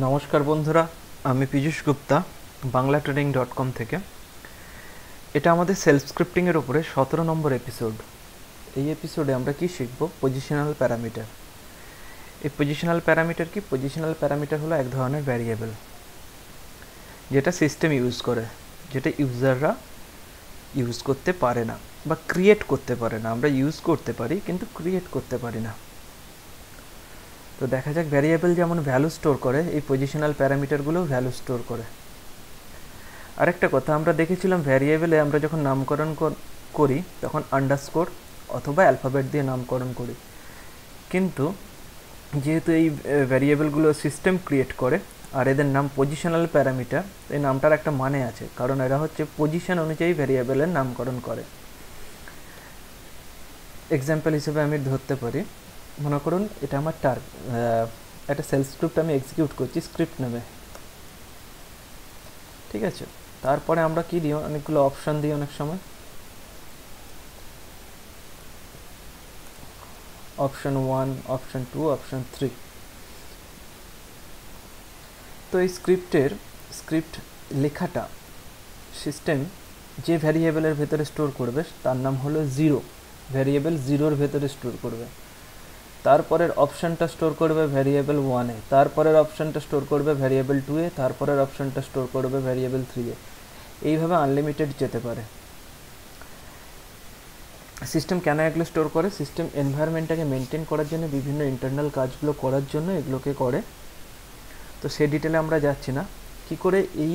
নমস্কার বন্ধুরা, আমি Piyush Gupta Bangla trading dot com থেকে। এটা আমাদের সেলফ স্ক্রিপ্টিংয়ের উপরে সতেরো নম্বর এপিসোড এই এপিসোডে আমরা কি শিখব? পজিশনাল প্যারামিটার এই পজিশনাল প্যারামিটার কি? পজিশনাল প্যারামিটার হলো এক ধরনের ভ্যারিয়েবল যেটা সিস্টেম ইউজ করে, যেটা ইউজাররা ইউজ করতে পারে না বা ক্রিয়েট করতে পারে না। আমরা ইউজ করতে পারি, কিন্তু ক্রিয়েট করতে পারি না। তো দেখা যাক ভ্যারিয়েবল যেমন ভ্যালু স্টোর করে, এই পজিশনাল প্যারামিটারগুলোও ভ্যালু স্টোর করে। আরেকটা কথা, আমরা দেখেছিলাম ভ্যারিয়েবলে আমরা যখন নামকরণ করি তখন আন্ডারস্কোর অথবা অ্যালফাবেট দিয়ে নামকরণ করি। কিন্তু যেহেতু এই ভ্যারিয়েবলগুলো সিস্টেম ক্রিয়েট করে, আর এদের নাম পজিশনাল প্যারামিটার, এই নামটার একটা মানে আছে, কারণ এরা হচ্ছে পজিশন অনুযায়ী ভ্যারিয়েবলের নামকরণ করে। এক্সাম্পল হিসেবে আমি ধরতে পারি মনে করুন, এটা আমার টার একটা সেলস স্ক্রিপ্ট আমি এক্সিকিউট করছি স্ক্রিপ্ট নেবে ঠিক আছে? তারপরে আমরা কি দিই? অনেকগুলো অপশান দিই অনেক সময়। Option one option two option three তো এই স্ক্রিপ্টের স্ক্রিপ্ট লেখাটা সিস্টেম যে ভ্যারিয়েবলের ভেতরে স্টোর করবে, তার নাম হলো জিরো ভ্যারিয়েবল জিরোর ভেতরে স্টোর করবে। তারপরের অপশানটা স্টোর করবে ভ্যারিয়েবল ওয়ানে তারপরের অপশানটা স্টোর করবে ভ্যারিয়েবল টুয়ে তারপরের অপশানটা স্টোর করবে ভ্যারিয়েবল থ্রিয়ে এইভাবে আনলিমিটেড যেতে পারে। সিস্টেম কেন এগুলো স্টোর করে? সিস্টেম এনভায়রনমেন্টটাকে মেনটেন করার জন্য, বিভিন্ন ইন্টারনাল কাজগুলো করার জন্য এগুলোকে করে। তো সে ডিটেলে আমরা যাচ্ছি না। কি করে এই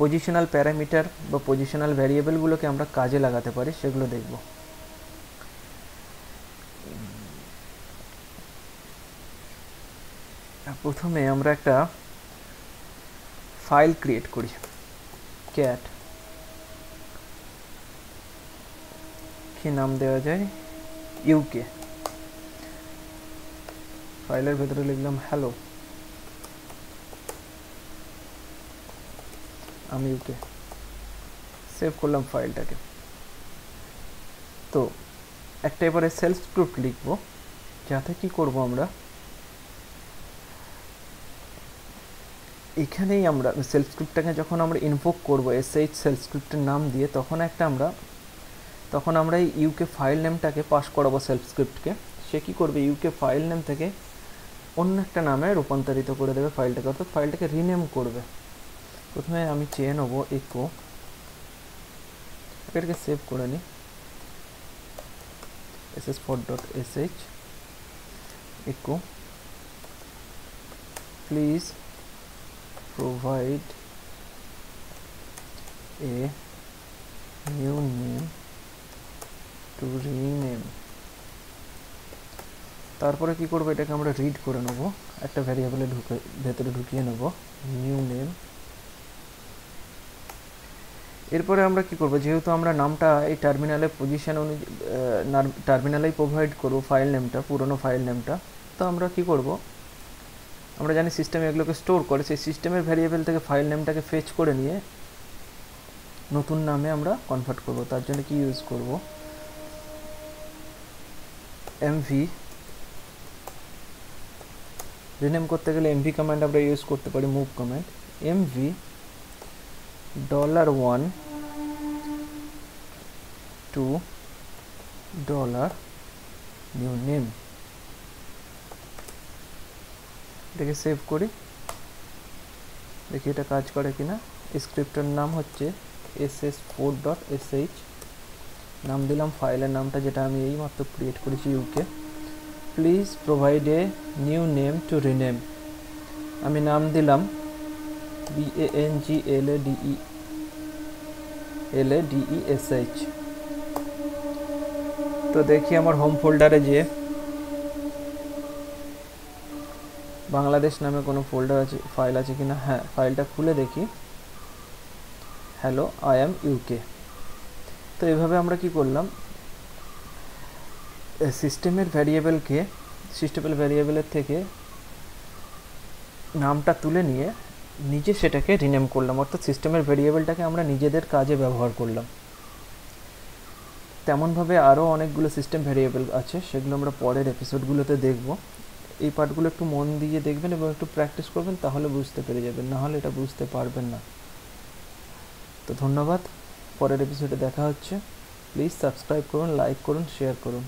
পজিশনাল প্যারামিটার বা পজিশনাল ভ্যারিয়েবলগুলোকে আমরা কাজে লাগাতে পারি, সেগুলো দেখব। প্রথমে আমরা একটা ফাইল ক্রিয়েট করি। ক্যাট কি নাম দেওয়া যায়? ইউকে ফাইলের ভেতরে লিখলাম হ্যালো আমি ইউকে সেভ করলাম ফাইলটাকে তো একটা এবারে সেলফ স্ক্রিপ্ট লিখব। যাতে কি করব আমরা? এখানেই আমরা সেলফ স্ক্রিপ্টটাকে যখন আমরা ইনভোক করব এসএইচ সেলফ স্ক্রিপ্টের নাম দিয়ে, তখন একটা আমরা, তখন আমরা এই ইউকে ফাইল নেমটাকে পাস করাবো সেলফ স্ক্রিপ্টকে সে কী করবে? ইউকে ফাইল নেম থেকে অন্য একটা নামে রূপান্তরিত করে দেবে ফাইলটাকে অর্থাৎ ফাইলটাকে রিনেম করবে। প্রথমে আমি চেয়ে নেব ইকো এটাকে সেভ করে নিই S S four dot S H echo please provide a new name to rename. তারপরে কি করব? এটাকে আমরা রিড করে নেব। একটা ভ্যারিয়েবলে ঢুকে, ভেতরে ঢুকিয়ে নেব। নিউ নেম এরপরে আমরা কি করব? যেহেতু আমরা নামটা এই টার্মিনালে পজিশন অনুযায়ী টার্মিনালেই প্রোভাইড করব ফাইল নেমটা পুরনো ফাইল নেমটা তো আমরা কি করব? আমরা জানি সিস্টেম এগুলোকে স্টোর করে, সেই সিস্টেমের ভ্যারিয়েবল থেকে ফাইল নেমটাকে ফেচ করে নিয়ে নতুন নামে আমরা কনভার্ট করব। তার জন্য কি ইউজ করব? এমভি রিনেম করতে গেলে এমভি কমান্ড আমরা ইউজ করতে পারি move command MV dollar one two dollar new name এটাকে সেভ করি। দেখি এটা কাজ করে কিনা। স্ক্রিপ্টের নাম হচ্ছে S S four dot S H নাম দিলাম ফাইলের নামটা যেটা আমি এই মাত্র ক্রিয়েট করেছি UK please provide a new name to rename আমি নাম দিলাম B N G L A D E L A D E S H তো দেখি আমার হোম ফোল্ডারে যে বাংলাদেশ নামে কোনো ফোল্ডার আছে ফাইল আছে কি না হ্যাঁ ফাইলটা খুলে দেখি। হ্যালো আই অ্যাম ইউকে তো এভাবে আমরা কি করলাম? সিস্টেমের ভ্যারিয়েবলকে সিস্টেমের ভ্যারিয়েবলের থেকে নামটা তুলে নিয়ে নিজে সেটাকে রিনেম করলাম। অর্থাৎ সিস্টেমের ভ্যারিয়েবলটাকে আমরা নিজেদের কাজে ব্যবহার করলাম। তেমনভাবে আরও অনেকগুলো সিস্টেম ভ্যারিয়েবল আছে, সেগুলো আমরা পরের এপিসোডগুলোতে দেখব। এই পার্টগুলো একটু মন দিয়ে দেখবেন এবং একটু প্র্যাকটিস করবেন, তাহলে বুঝতে পেরে যাবেন। নাহলে এটা বুঝতে পারবেন না। তো ধন্যবাদ। পরের এপিসোডে দেখা হচ্ছে। প্লিজ সাবস্ক্রাইব করুন লাইক করুন শেয়ার করুন।